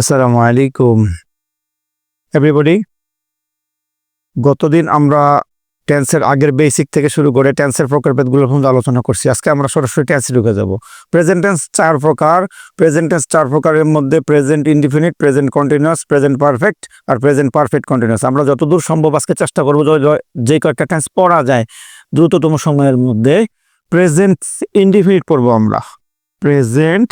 আসসালামু আলাইকুম। এভরিবডি গতদিন আমরা টেন্সের আগের বেসিক থেকে শুরু করে টেন্সের প্রকারভেদগুলো সম্বন্ধে আলোচনা করছি। আজকে আমরা সরাসরি টেন্সে ঢুকে যাব। প্রেজেন্ট টেন্স চার প্রকার। প্রেজেন্ট টেন্স চার প্রকারের মধ্যে present indefinite present continuous present perfect আর প্রেজেন্ট পারফেক্ট কন্টিনিউয়াস আমরা যতদূর সম্ভব আজকে চেষ্টা করব যে কয়েকটা টেন্স পড়া যায় দ্রুততম সময়ের মধ্যে। প্রেজেন্ট ইনডিফিনিট পড়ব আমরা। Present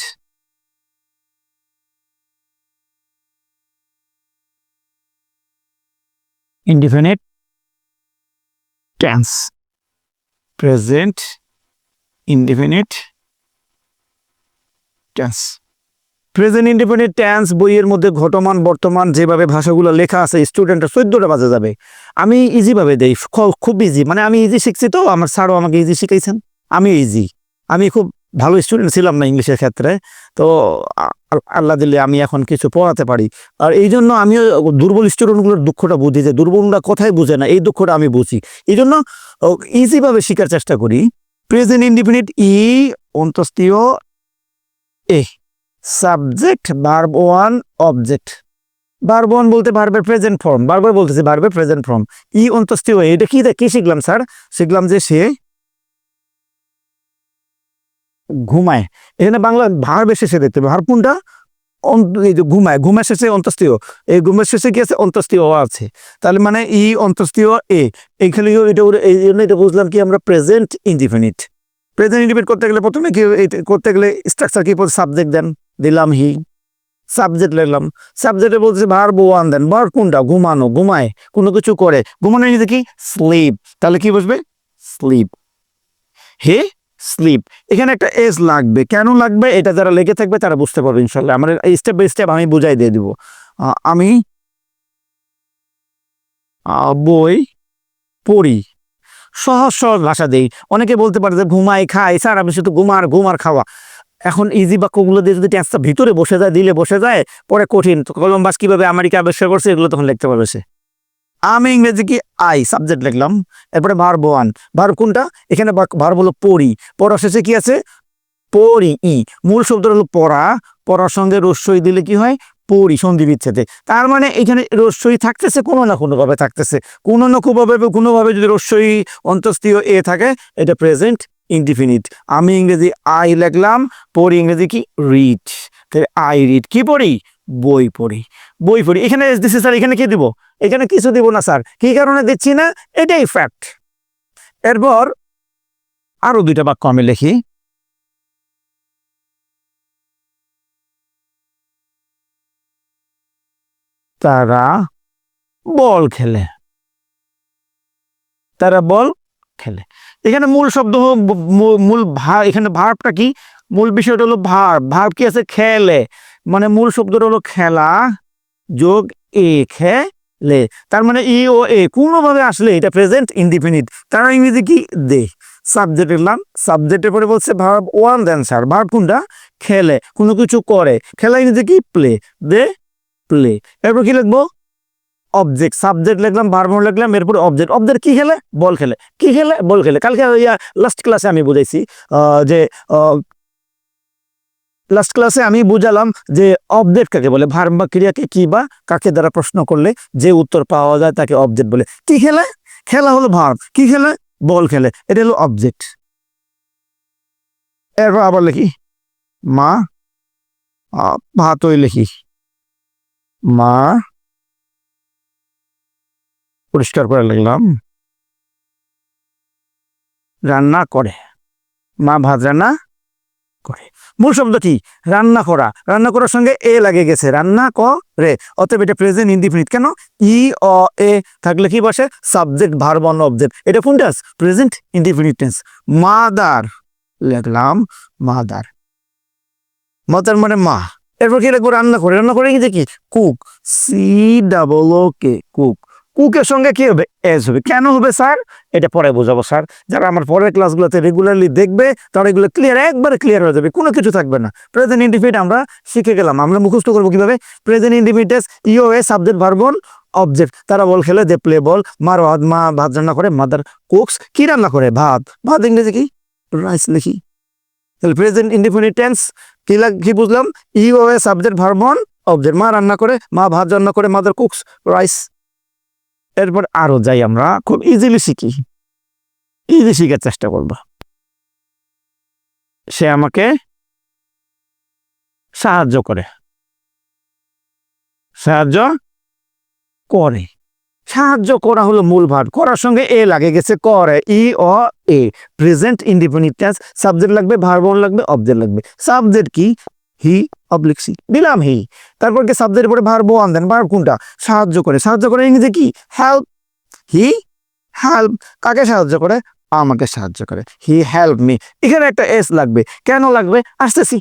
indefinite tense. Present, indefinite tense. Present independent tense বইয়ের মধ্যে ঘটমান, বর্তমান যেভাবে ভাষাগুলো লেখা আছে স্টুডেন্টরা চোদ্দটা বাজে যাবে। আমি ইজিভাবে দেই খুব ইজি মানে আমি ইজি শিখছি তো, আমার স্যারও আমাকে ইজি শিখাইছেন। আমি ইজি আমি খুব ভালো স্টুডেন্ট ছিলাম না ইংলিশের ক্ষেত্রে। তো আল্লাহ দিলে আমি এখন কিছু পড়াতে পারি। আর এই জন্য আমিও দুর্বল স্টুডেন্টগুলোর দুঃখটা বুঝি যে দুর্বলরা কোথায় বুঝে না, এই দুঃখটা আমি বুঝি। এই জন্য ইজিভাবে শেখার চেষ্টা করি। প্রেজেন্ট ইন্ডিপেন্ডেন্ট ই অন্তস্তীয় এ। Subject verb one object verb one বলতে ভার্বের প্রেজেন্ট ফর্ম বারবার বলতেছি ভার্বের প্রেজেন্ট ফর্ম ই অন্তস্তীয় এটা কি কি শিখলাম স্যার শিখলাম যে সে ঘুমায়। এখানে বাংলা ভার্ব শেষে দেখতে ভার কোনটা? এই যে ঘুমায়। ঘুমের শেষে অন্তস্তীয় এই ঘুমের শেষে কি আছে? অন্তস্তীয় আছে। তাহলে মানে ই অন্তস্তীয় এ। এইখানে এটা এই জন্য এটা বুঝলাম কি আমরা প্রেজেন্ট ইনডিফিনিট প্রেজেন্ট ইনডিফিনিট করতে গেলে প্রথমে কি করতে গেলে স্ট্রাকচার কি সাবজেক্ট দেন? দিলাম হি। সাবজেক্ট লিখলাম। সাবজেক্টে বলছে ভার্ব ওয়ান দেন। ভার্ব কোনটা? ঘুমানো। ঘুমায়। কোনো কিছু করে। ঘুমানো নিজে কি? স্লিপ তাহলে কি বসবে? স্লিপ হে? স্লিপ এখানে একটা এজ লাগবে। কেন লাগবে? এটা যারা লেগে থাকবে তারা বুঝতে পারবে ইনশাল্লাহ আমার স্টেপ বাই স্টেপ আমি বুঝাই দিয়ে দিব। আমি বই পড়ি। সহজ সহজ ভাষা দেই। অনেকে বলতে পারে যে ঘুমাই, খাই, স্যার আমি শুধু ঘুমার ঘুমার খাওয়া। এখন ইজি বাক্যগুলো দিয়ে যদি টেন্সটা ভিতরে বসে যায়, দিলে বসে যায়, পরে কঠিন। কলম্বাস কীভাবে আমেরিকা আবিষ্কার করছে, এগুলো তখন লিখতে পারবে সে। আমি ইংরেজি কি? আই সাবজেক্ট লিখলাম। এরপরে ভার্ব ওয়ান ভার্ব কোনটা? এখানে ভার্ব হলো পড়ি। পড়া শেষে কি আছে? পড়ি। ই। মূল শব্দ হলো পড়া। পড়ার সঙ্গে রস্যই দিলে কি হয়? পড়ি, সন্ধি বিচ্ছেদে। তার মানে এখানে রস্যই থাকতেছে, কোনো না কোনোভাবে থাকতেছে। কোনো না কোনোভাবে কোনোভাবে যদি রস্যই অন্তস্থীয় এ থাকে, এটা প্রেজেন্ট ইনডিফিনিট আমি ইংরেজি আই লিখলাম, পড়ি ইংরেজি কি? রিড তাহলে আই রিড কি পড়ি? বই পড়ি। বই পড়ি। এখানে স্যার এখানে কি দিব? এখানে কিছু দিব না, স্যার। কি কারণে দিচ্ছি না? এটাই ফ্যাক্ট এরপর আরও দুইটা বাক্য আমি লিখি। তারা বল খেলে। তারা বল খেলে। এখানে মূল শব্দ মূল ভা এখানে ভার্বটা কি? মূল বিষয়টা হলো ভার্ব ভার্ব কি আছে? খেলে। মানে মূল শব্দটা হলো খেলা যোগ এ খেলে তার মানে ই ও এ কোনোভাবে আসলে এটা প্রেজেন্ট ইনডিফিনিট তারা ইংরেজি কি? দে। সাবজেক্ট এলাম সাবজেক্টের পরে বলছে ভার্ব ওয়ান স্যার ভার্ব কোনটা? খেলে, কোনো কিছু করে। খেলা ইংরেজি কি? প্লে দে প্লে এরপর কি লিখব? অবজেক্ট সাবজেক্ট লিখলাম ভার্ব লিখলাম, এরপর অবজেক্ট অবজেক্ট কি খেলে? বল খেলে। কি খেলে? বল খেলে। কালকে লাস্ট ক্লাসে আমি বুঝাইছি যে লাস্ট ক্লাসে আমি বুঝালাম যে অবজেক্ট কাকে বলে ভার্ব বা ক্রিয়াকে কি বা কাকে দ্বারা প্রশ্ন করলে যে উত্তর পাওয়া যায় তাকে অবজেক্ট বলে। কি খেলে? খেলা হলো ভার্ব কি খেলে? বল খেলে। এটা হলো অবজেক্ট এরপর আবার লিখি। মা ভাতই লিখি। মা, পরিষ্কার করে লিখলাম। রান্না করে। মা ভাত রান্না করে। মূল শব্দ কি? রান্না করা। রান্না করার সঙ্গে এ লাগে গেছে। রান্না ক রে অতএব এটা প্রেজেন্ট ইনডিফিনিট কেন? ই, অ, এ থাকলে কি বসে? সাবজেক্ট ভার্ব অন অবজেক্ট এটা কোন tense present indefinite tense mother. লিখলাম মাদার। মাদার মানে মা। এরপর কি লিখব? রান্না করে। রান্না করে কি? দেখি। Cook. C double O K cook. কুকের সঙ্গে কি হবে? এস হবে। কেন হবে, স্যার? এটা পরে বোঝাবো, স্যার। যারা আমার পরের ক্লাসগুলোতে রেগুলারলি দেখবে, তারা এগুলো ক্লিয়ার একবারে ক্লিয়ার হয়ে যাবে। কোনো কিছু থাকবে না। প্রেজেন্ট ইন্ডিফিনিট আমরা শিখে গেলাম। আমরা মুখস্থ করব কীভাবে? প্রেজেন্ট ইন্ডিফিনিটেস ইও এ সাবজেক্ট ভার্বন অবজেক্ট তারা বল খেলে দে প্লে বল মার মা ভাত রান্না করে মাদার কুকস কি রান্না করে? ভাত। ভাত ইংরেজি কি? রাইস লিখি। তাহলে প্রেজেন্ট ইন্ডিফিনিট টেন্স কি লাগ, কি বুঝলাম? ইও এ সাবজেক্ট ভার্বন অবজেক্ট মা রান্না করে, মা ভাত রান্না করে মাদার কুকস রাইস এরপর আরও যাই আমরা, খুব ইজিলি শিখি। ইজি শিখার চেষ্টা করব। সে আমাকে সাহায্য করে। সাহায্য করে। সাহায্য করা হলো মূল ভাব করার সঙ্গে এ লাগে গেছে করে, ই, অ, এ। প্রেজেন্ট ইন্ডিপেন্ডেন্ট সাবজেক্ট লাগবে ভার্বন লাগবে অবজেক্ট লাগবে। সাবজেক্ট কি? হি অবলিক সি দিলাম হি। তারপর কি সাবজেক্টের পরে ভার্ব ওয়ান দেন ভার্ব কোনটা? সাহায্য করে। সাহায্য করে ইংরেজি কি? হেল্প হি হেল্প কাকে সাহায্য করে? আমাকে সাহায্য করে। হি হেল্প মি এখানে একটা এস লাগবে। কেন লাগবে? আসতেছি।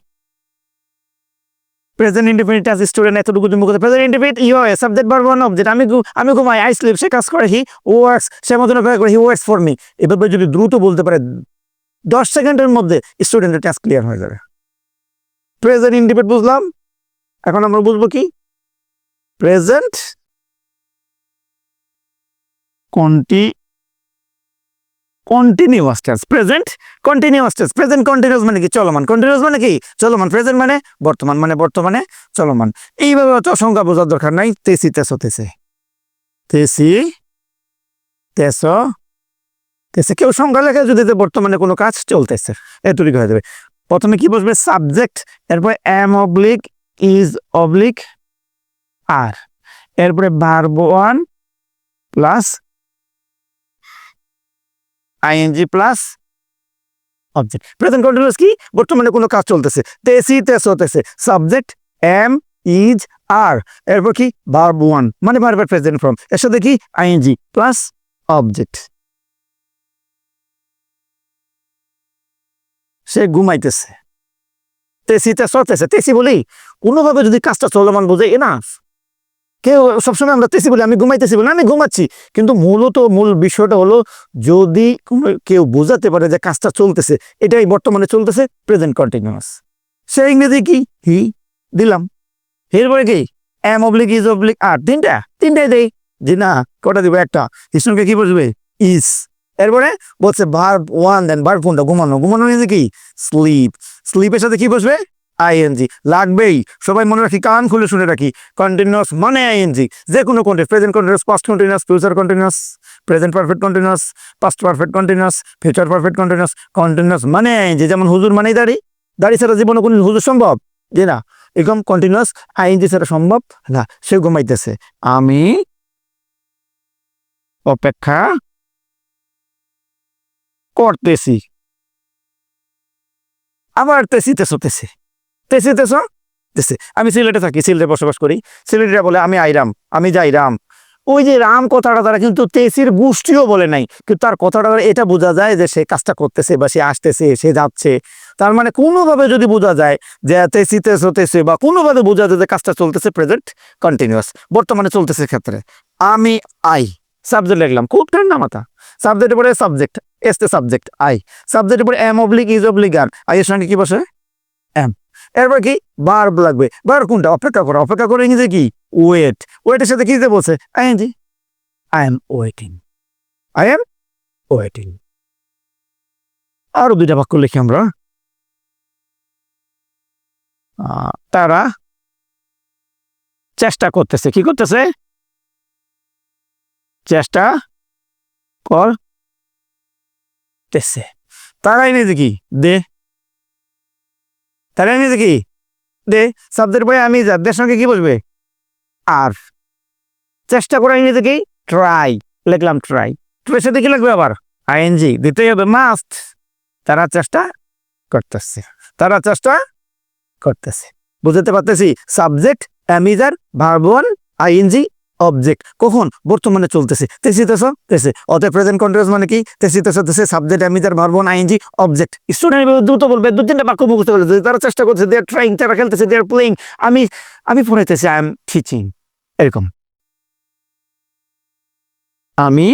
প্রেজেন্ট ইন্ডিপেন্ডেন্ট অ্যাজ স্টুডেন্ট এতটুকু তুমি করতে প্রেজেন্ট ইন্ডিপেন্ডেন্ট ইউ এ সাবজেক্ট ভার্ব ওয়ান অবজেক্ট আমি আমি ঘুমাই আই স্লিপ সে কাজ করে, হি ওয়ার্কস সে মতন করে, হি ওয়ার্কস ফর মি এভাবে যদি দ্রুত বলতে পারে, দশ সেকেন্ডের মধ্যে স্টুডেন্টের টাস্ক ক্লিয়ার হয়ে যাবে। প্রেজেন্ট ইন্ডিপেন্ডেন্ট বুঝলাম। এখন আমরা বুঝব কি? Present কন্টি continuous tense present continuous tense present continuous মানে কি? চলমান। কন্টিনিউয়াস মানে কি? চলমান। প্রেজেন্ট মানে বর্তমান মানে বর্তমানে চলমান। এইভাবে অত সংখ্যা বোঝার দরকার নাই। তেসি তেসো তেসে। তেসি তেস তেসে। কেউ সংখ্যা লেখে যদি বর্তমানে কোনো কাজ চলতেছে এতটুকু হয়ে যাবে। প্রথমে কি বসবে? সাবজেক্ট, এরপরে am oblique, is oblique, are. এরপরে verb one plus ING plus object. Present continuous কি? বর্তমানে কোনো কাজ চলতেছে। তেসি, তেস হতেছে সাবজেক্ট, এম, ইজ, আর। এরপর কি? ভার্ব ওয়ান মানে ভার্বের প্রেজেন্ট ফর্ম এর সাথে কি? ING plus object. সে ঘুমাইতেছে। তেসি তেস হতেছে তেসি বলি, কোনোভাবে যদি কাজটা চলমান বোঝে এ না কেউ সবসময় আমরা তেসি বলি, আমি ঘুমাইতেছি বলি, আমি ঘুমাচ্ছি। কিন্তু মূলত মূল বিষয়টা হলো, যদি কেউ বোঝাতে পারে যে কাজটা চলতেছে, এটাই বর্তমানে চলতেছে প্রেজেন্ট কন্টিনিউয়াস সে ইংরেজি কি? হি, দিলাম। এরপরে কি? Am oblique is oblique are তিনটা, তিনটাই দেই। যে না, কটা দিব? একটা। কৃষ্ণকে কি বলবে? ইস এরপরে বলছে ভার্ব ওয়ান দেন ভার্ব কোনটা? ঘুমানো। ঘুমানো ইংরেজি কি? স্লিপ স্লিপের সাথে কি বসবে? আইএনজি লাগবেই। সবাই মনে রাখি, কান খুলে শুনে রাখি। কন্টিনিউয়াস মানে আইএনজি যে কোনো continuous present continuous past continuous future continuous present perfect continuous past perfect continuous future perfect continuous continuous মানে আইএনজি যেমন হুজুর মানেই দাড়ি। দাড়ি ছাড়া জীবনে কোনো হুজুর সম্ভব? যে না। এরকম কন্টিনিউয়াস আইএনজি ছাড়া সম্ভব না। সে ঘুমাইতেছে। আমি অপেক্ষা করতেছি। আবার তেসি তেসো তেসে তেসি তেসো তেসে আমি সিলেটে থাকি, সিলেটে বসবাস করি। সিলেটিরা বলে, আমি আইরাম, আমি যাই রাম। ওই যে রাম কথাটা তারা কিন্তু তেসির গোষ্ঠীও বলে নাই। কিন্তু তার কথাটা এটা বোঝা যায় যে সে কাজটা করতেছে বা সে আসতেছে, সে যাচ্ছে। তার মানে কোনোভাবে যদি বোঝা যায় যে তেসি তেসো তেসে বা কোনোভাবে বোঝা যায় যে কাজটা চলতেছে প্রেজেন্ট কন্টিনিউয়াস বর্তমানে চলতেছে ক্ষেত্রে, আমি আই। সাবজেক্ট লিখলাম খুব ঠান্ডা মাথা। সাবজেক্টের পরে সাবজেক্ট এস এসতে সাবজেক্ট আই সাবজেক্টের পরে am oblique is oblique are I এর সঙ্গে কি বসে? এম এরপর কি? বার লাগবে। বার কোনটা? অপেক্ষা করা। অপেক্ষা করে ইংরেজি কি? ওয়েট ওয়েটের সাথে কি দিতে বলছে ING I am waiting I am waiting আরও দুইটা বাক্য লিখি আমরা। তারা চেষ্টা করতেছে। কি করতেছে? চেষ্টা করতেছে তারাই নিজে কি? দে। তারাই নিজে কি? দে। শব্দের বই আমি যাদের সঙ্গে কি বলবে আর। চেষ্টা করা ইংরেজি কি? ট্রাই লিখলাম ট্রাই ট্রাই সাথে কি লাগবে আবার? আইএনজি। দিতেই হবে। মাস্ট তারা চেষ্টা করতেছে। তারা চেষ্টা করতেছে। বুঝতে পারতেছি। Subject am is are verb one ING object কখন? বর্তমানে চলতেছে। তেসি তেস অতএব প্রেজেন্ট কন্টিনিউয়াস মানে কি? তেসি তেস সাবজেক্ট আমি am is are verb one ING object student দ্রুত বলবে দু তিনটা বাক্য মুখস্থ দিতে, তারা চেষ্টা করছে দে আর ট্রাইং তারা খেলতেছে দে আর প্লেইং আমি আমি পড়াইতেছি আই এম টিচিং এরকম। আমি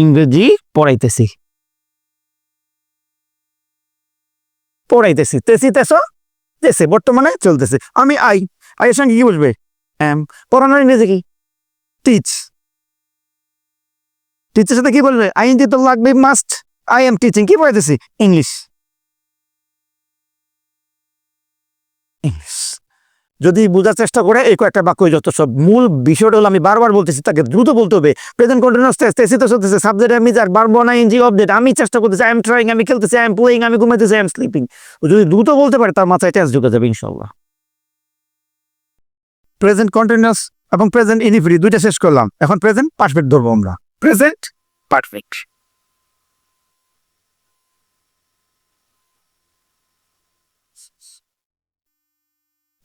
ইংরেজি পড়াইতেছি। পড়াইতেছি। তেসি চলতেছে, বর্তমানে চলতেছে। আমি আই আই এর সঙ্গে কি বসবে? অ্যাম পড়ানোর ইংরেজি কি? টিচ টিচের সাথে কি বলবে? আই ইন তো লাগবে মাস্ট আই এম টিচিং কি পড়াইতেছি? ইংলিশ ইংলিশ যদি বোঝার চেষ্টা করে এই কয়েকটা বাক্য যত সব মূল বিষয়টা হলো আমি বারবার বলতেছি, তাকে দ্রুত বলতে হবে। প্রেজেন্ট তো সাবজেক্ট আমি যার বারবার না এনজি অবজেক্ট আমি চেষ্টা করতেছি আই এম ট্রাইং আমি খেলতেছি আই এম প্লেইং আমি ঘুমাইতেছি আই এম স্লিপিং যদি দ্রুত বলতে পারে, তার মাথায় টেন্স ঢুকে যাবে ইনশাল্লাহ প্রেজেন্ট কন্টিনিউয়াস এবং প্রেজেন্ট ইনিফ্রি দুইটা শেষ করলাম। এখন প্রেজেন্ট পারফেক্ট ধরবো আমরা। Present perfect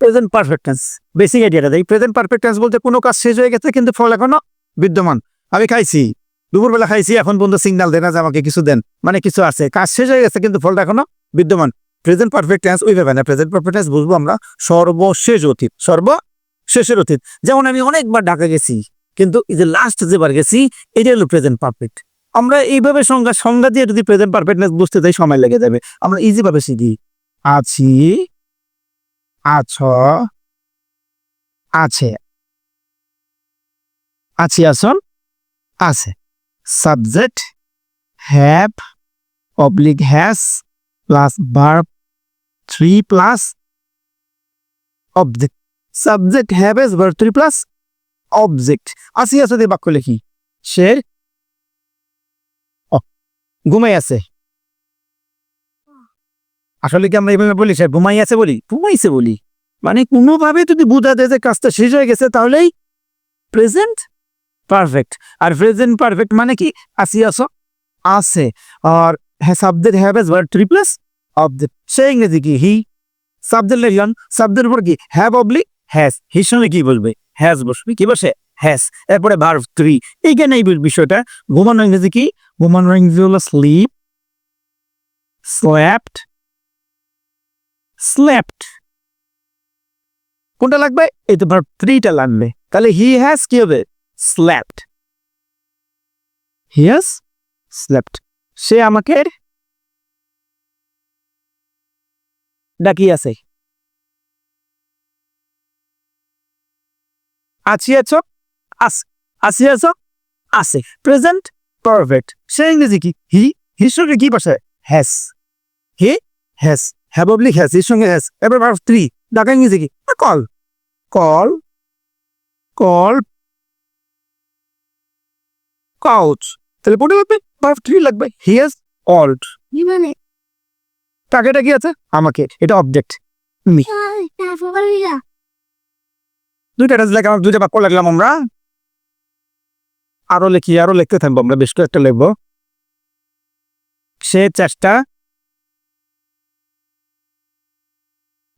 present perfect tense basic আইডিয়াটা দেই। প্রেজেন্ট পারফেক্ট টেন্স বলতে কোনো কাজ শেষ হয়ে গেছে কিন্তু ফল এখনও বিদ্যমান। আমি খাইছি। দুপুরবেলা খাইছি, এখন পর্যন্ত সিগন্যাল দেন না যে আমাকে কিছু দেন। মানে কিছু আছে। কাজ শেষ হয়ে গেছে কিন্তু ফলটা এখনও বিদ্যমান। প্রেজেন্ট পারফেক্ট টেন্স ওইভাবে না। প্রেজেন্ট পারফেক্ট টেন্স বুঝব আমরা সর্বশেষ অতীত। সর্বশেষের অতীত। যেমন আমি অনেকবার ঢাকা গেছি, কিন্তু এই যে লাস্ট যেবার গেছি এটা হলো প্রেজেন্ট পারফেক্ট আমরা এইভাবে সংজ্ঞা সংজ্ঞা দিয়ে যদি প্রেজেন্ট পারফেক্টনেস বুঝতে যাই, সময় লেগে যাবে। আমরা ইজি ভাবে শিখি। আছি আছ। আছে। আছি আসন আছে। Subject have oblique has plus verb three plus object subject have S verb three plus object আসি আছে বাক্য লিখি। সে ঘুমাই আছে। আসলে কি আমরা এইভাবে বলি? সে ঘুমাই আছে বলি? ঘুমাইছে বলি। মানে কোনোভাবে যদি বোঝা যায় যে কাজটা শেষ হয়ে গেছে, তাহলেই প্রেজেন্ট পারফেক্ট আর প্রেজেন্ট পারফেক্ট মানে কি? আসি, আসো। আছে। আর হ্যাঁ subject have S verb three plus object সে ইংরেজি কি হি সাবজেক্ট লিখলাম সাবজেক্ট উপর কি? হ্যাভ অবলিক হ্যাজ হির সঙ্গে কি বলবে? হ্যাজ বসবে। কি বসে? হ্যাজ এরপরে ভার্ভ থ্রি এইখানে এই বিষয়টা ঘুমানো ইংরেজি কি? ঘুমানো ইংরেজি হলো স্লিপ স্ল্যাপড স্ল্যাপড কোনটা লাগবে? এই তো ভার্ব থ্রিটা লাগবে। তাহলে হি হ্যাজ কি হবে? স্ল্যাপড হি হ্যাজ স্ল্যাপড সে আমাকে ডাকিয়ে আছে। আছি আছো? আস আসি আছো? প্রেজেন্ট পারফেক্ট সে ইংরেজি কি? হি হির কি বসে has he has have oblique has হির সঙ্গে হ্যাস এবার ভার্ব থ্রি ডাকা ইংরেজি কি? কল কল কল কাউচ তাহলে পড়ে লাগবে ভার্ব থ্রি লাগবে। হি হ্যাজ কল্ড কি মানে? টাকাটা কি আছে? আমাকে এটা অবজেক্ট তারপর দুইটা কাজ লাগে আমার দুইটা বাক্য লাগলাম আমরা। আরও লিখি আরও লিখতে থাকব আমরা বেশ কয়েকটা লিখব। সে চেষ্টা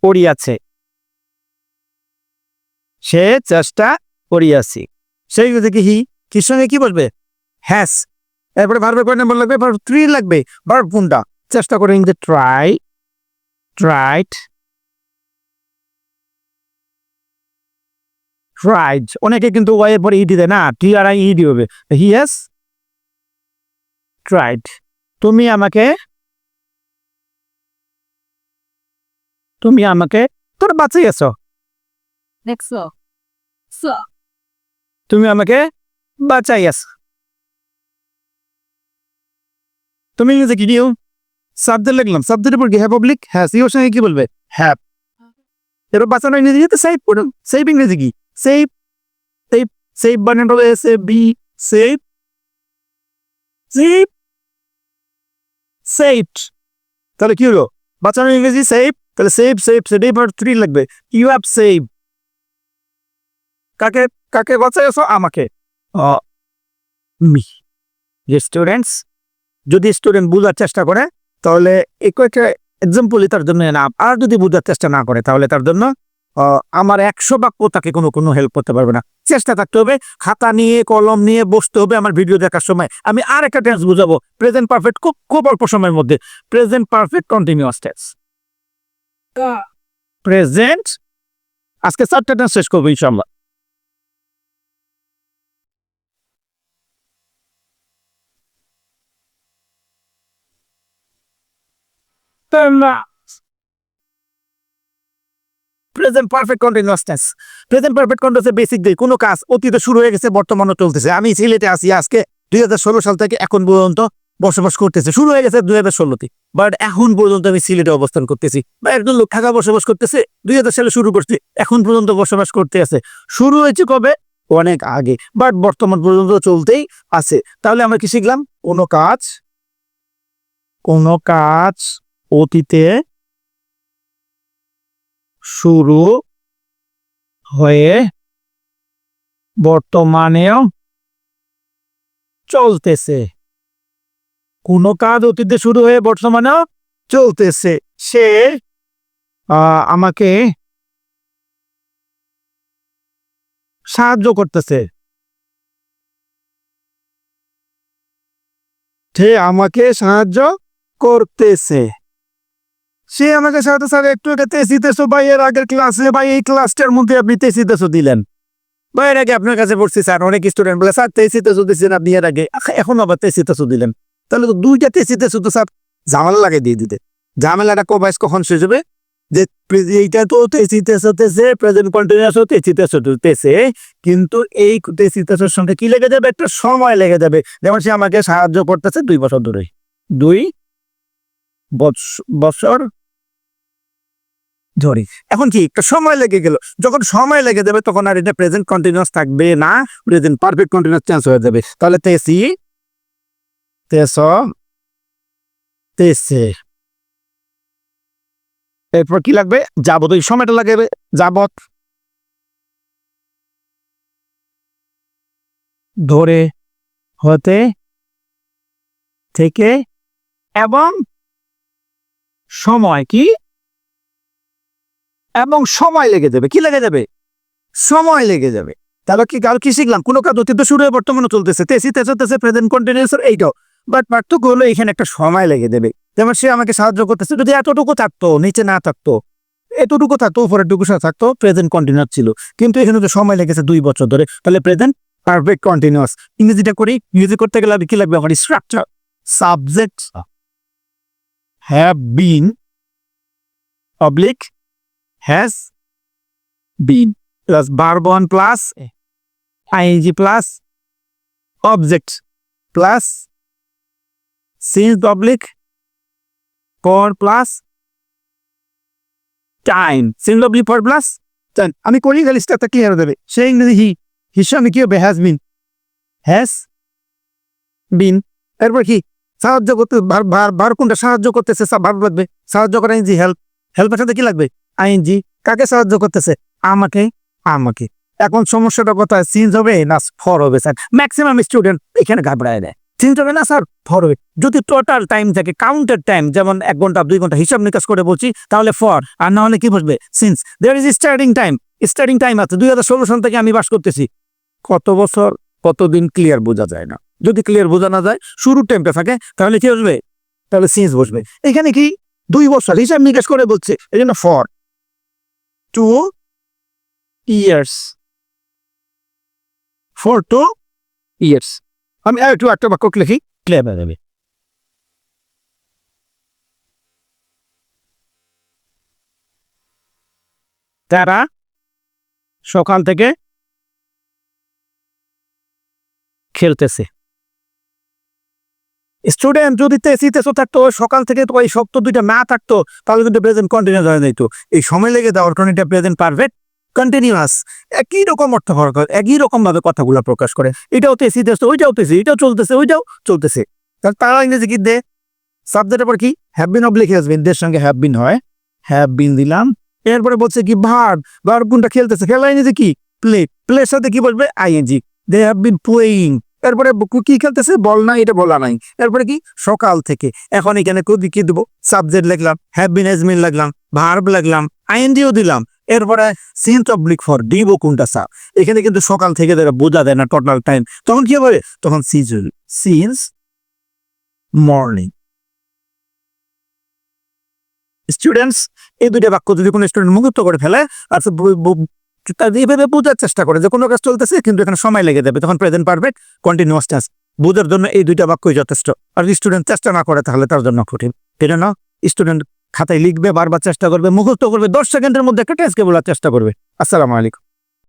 করিয়াছে সে চেষ্টা করিয়াছি। সেই কি হি সঙ্গে কি বলবে? হ্যাস। এরপরে ভার্বের কয় নম্বর লাগবে? ভার্ব থ্রি লাগবে। ভার্ব কোনটা? চেষ্টা করে ইংরেজি ট্রাই ট্রাইড ট্রাইড অনেকে কিন্তু ওয়াই পরে ইডি দেয় না টি আর আই ইডি হবে। হি হ্যাজ ট্রাইড তুমি আমাকে তুমি আমাকে তোর বাঁচিয়েছ। তুমি আমাকে বাঁচাইয়াছ। তুমি ইংরেজি কি দিও? সাবজেক্ট লিখলাম। সাবজেক্টের উপর কি হ্যাভ পাবলিক হ্যাঁ সি সঙ্গে কি বলবে? হ্যাভ এবার বাঁচানো ইংরেজি তো সেভ সেভ ইংরেজি কি? সেভ সেভ সেভ বানানো হবে S A V save save saved তাহলে কি হলো? বাঁচানো ইংরেজি সেভ তাহলে সেভ সেভ সেটাই ভার থ্রি লাগবে। ইউ হ্যাভ সেভ কাকে কাকে বাঁচাইছো? আমাকে। স্টুডেন্টস যদি স্টুডেন্ট বোঝার চেষ্টা করে, তাহলে এই কয়েকটা এক্সাম্পলই তার জন্য না, আর যদি বোঝার চেষ্টা না করে, তাহলে তার জন্য আমার একশো বাক্য তাকে কোনো কোনো হেল্প করতে পারবে না। চেষ্টা থাকতে হবে, খাতা নিয়ে, কলম নিয়ে বসতে হবে আমার ভিডিও দেখার সময়। আমি আর একটা টেন্স বুঝাবো। প্রেজেন্ট পারফেক্ট খুব খুব অল্প সময়ের মধ্যে। Present perfect continuous tense present. আজকে চারটা শেষ করব ইনশাল্লাহ পারফেক্ট প্রেজেন্ট পারফেক্ট বেসিক দিয়ে কোনো কাজ অতীতে শুরু হয়ে গেছে বর্তমানে চলতেছে। আমি সিলেটে আছি আজকে দুই হাজার ষোলো সাল থেকে এখন পর্যন্ত বসবাস করতেছে। শুরু হয়ে গেছে দুই হাজার ষোলোতে। বাট এখন পর্যন্ত আমি সিলেটে অবস্থান করতেছি। বা একজন লোক ঢাকা বসবাস করতেছে, দুই হাজার সালে শুরু করছে, এখন পর্যন্ত বসবাস করতে আছে। শুরু হয়েছে কবে? অনেক আগে। বাট বর্তমান পর্যন্ত চলতেই আছে। তাহলে আমরা কি শিখলাম? কোনো কাজ কোনো কাজ অতীতে শুরু হয়ে বর্তমানেও চলতেছে। কোনো কাজ অতীতে শুরু হয়ে বর্তমানেও চলতেছে। সে আমাকে সাহায্য করতেছে। সে আমাকে সাহায্য করতেছে। সে আমাকে সাহায্য, স্যার, একটু আগে তেসি তেসো বা এর আগের ক্লাসে বা এই ক্লাসটার মধ্যে আপনি তেসি তেসো দিলেন। বা এর আগে আপনার কাছে পড়ছি, স্যার, অনেক স্টুডেন্ট বলে, স্যার তেসি তেসো দিচ্ছেন আপনি, এর আগে। এখন আবার তেসি তেসো দিলেন। তাহলে তো দুইটা তেসি তেসো তো স্যার ঝামেলা লাগে দিয়ে দিতে। ঝামেলাটা কবাইস কখন শেষ হবে? যে এইটা তো তেসি তেসো তেসে প্রেজেন্ট কন্টিনিউয়াস তেসি তেসো তেসে কিন্তু এই তেসি তেসোর সঙ্গে কি লেগে যাবে? একটা সময় লেগে যাবে। যেমন সে আমাকে সাহায্য করতেছে দুই বছর ধরে দুই বছর ধরে এখন কি একটা সময় লেগে গেল? যখন সময় লেগে যাবে, তখন আর এটা প্রেজেন্ট কন্টিনিউয়াস থাকবে না। প্রেজেন্ট পারফেক্ট কন্টিনিউয়াস চেঞ্জ হয়ে যাবে। তাহলে তেসি এরপর কি লাগবে? যাবত ওই সময়টা লাগবে। যাবত ধরে, হতে, থেকে এবং সময় কি? এবং সময় লেগে যাবে। কি লেগে যাবে? সময় লেগে যাবে। তাহলে কি কারও কি শিখলাম? কোনো কাজ অতীত শুরু হয়ে বর্তমানে চলতেছে। তেসি তেসে তেসে প্রেজেন্ট কন্টিনিউয়াস এইটাও। বাট পার্থক্য হলো এখানে একটা সময় লেগে দেবে। যেমন সে আমাকে সাহায্য করতেছে, যদি এতটুকু থাকতো, নিচে না থাকতো, এতটুকু থাকতো, উপরের টুকু থাকতো প্রেজেন্ট কন্টিনিউয়াস ছিল। কিন্তু এখানে তো সময় লেগেছে দুই বছর ধরে। তাহলে প্রেজেন্ট পারফেক্ট কন্টিনিউয়াস ইংরেজিটা করি, ইংরেজি করতে গেলে আমি কি লাগবে আমার structure subject have been public has been plus one plus ing plus object plus since public, for plus time since public, for plus time আমি করি গেলে স্টারটা ক্লিয়ার দেবে সেই ইংরেজি হি হিসাবে কি হবে হ্যাজ বিন হ্যাজ বিন এরপর কি? সাহায্য করতে, ভার কোনটা সাহায্য করতেছে? ভার লাগবে। সাহায্য করে ইংরেজি হেল্প হেল্পের সাথে কি লাগবে? আইনজি কাকে সাহায্য করতেছে? আমাকে আমাকে। এখন সমস্যাটা কোথায়? চেঞ্জ হবে না ফর হবে স্যার ম্যাক্সিমাম স্টুডেন্ট এখানে ঘাবড়ায় দেয়। হবে না, স্যার? ফর হবে যদি টোটাল টাইম থাকে কাউন্টার টাইম যেমন এক ঘণ্টা, দুই ঘণ্টা হিসাব নিকাশ করে বলছি, তাহলে ফর আর না হলে কি বসবে? Since there is starting time starting time আছে, দুই হাজার ষোলো সাল থেকে আমি বাস করতেছি। কত বছর? কতদিন ক্লিয়ার বোঝা যায় না। যদি ক্লিয়ার বোঝা না যায়, শুরুর টাইমটা থাকে, তাহলে কি বসবে? তাহলে সিন্স বসবে। এখানে কি? দুই বছর হিসাব নিকাশ করে বলছে এই জন্য for two years for two years আমি একটু একটা বাক্য লিখি। ক্লিয়ার হয়ে যাবে তারা সকাল থেকে খেলতেছে। স্টুডেন্ট যদি তেসি তেসো থাকতো সকাল থেকে তো ওই শক্ত দুইটা না থাকতো তাহলে কিন্তু প্রেজেন্ট কন্টিনিউস হয়ে যেত এই সময় লেগে দেওয়ার কারণে এটা প্রেজেন্ট পারফেক্ট কন্টিনিউয়াস একই রকম অর্থ করে একই রকম ভাবে কথাগুলো প্রকাশ করে। এটাও তো এসি দেশ ওইটাও তো এসি, এটাও চলতেছে, ওইটাও চলতেছে। তাহলে তারা ইংরেজি কি দে সাবজেক্টের পর কি? Have been oblique has been দের সঙ্গে হ্যাভ বিন হয়। হ্যাভ বিন দিলাম। এরপরে বলছে কি ভার ভার কোনটা খেলতেছে? খেলা ইংরেজি কি? প্লে প্লের সাথে কি বলবে? ING they have been playing এরপরে কি খেলতেছে? বল না এটা বলা নাই। এরপরে কি? সকাল থেকে। এখন এখানে কবি কি দেবো? সাবজেক্ট লিখলাম হ্যাভ লাগলাম ভার্ব লাগলাম আইএনডিও দিলাম। এরপরে সিন্স অবলিক ফর ডিব কোনটা সাব এখানে কিন্তু সকাল থেকে তারা বোঝা দেয় না টোটাল টাইম তখন কি হবে? তখন সিজন সিন্স মর্নিং স্টুডেন্টস এই দুইটা বাক্য যদি কোনো স্টুডেন্ট মুখস্থ করে ফেলে, আর এইভাবে বোঝার চেষ্টা করে যে কোনো কাজ চলতেছে, কিন্তু এখানে সময় লেগে যাবে। তখন প্রেজেন্ট পারফেক্ট কন্টিনিউয়াস টেন্স বোঝার জন্য এই দুইটা বাক্যই যথেষ্ট। আর স্টুডেন্ট চেষ্টা না করে তাহলে তার জন্য কঠিন। এটা না স্টুডেন্ট খাতায় লিখবে, বারবার চেষ্টা করবে, মুখস্থ করবে, দশ সেকেন্ডের মধ্যে একটা টেস্টকে বলার চেষ্টা করবে। আসসালামু আলাইকুম।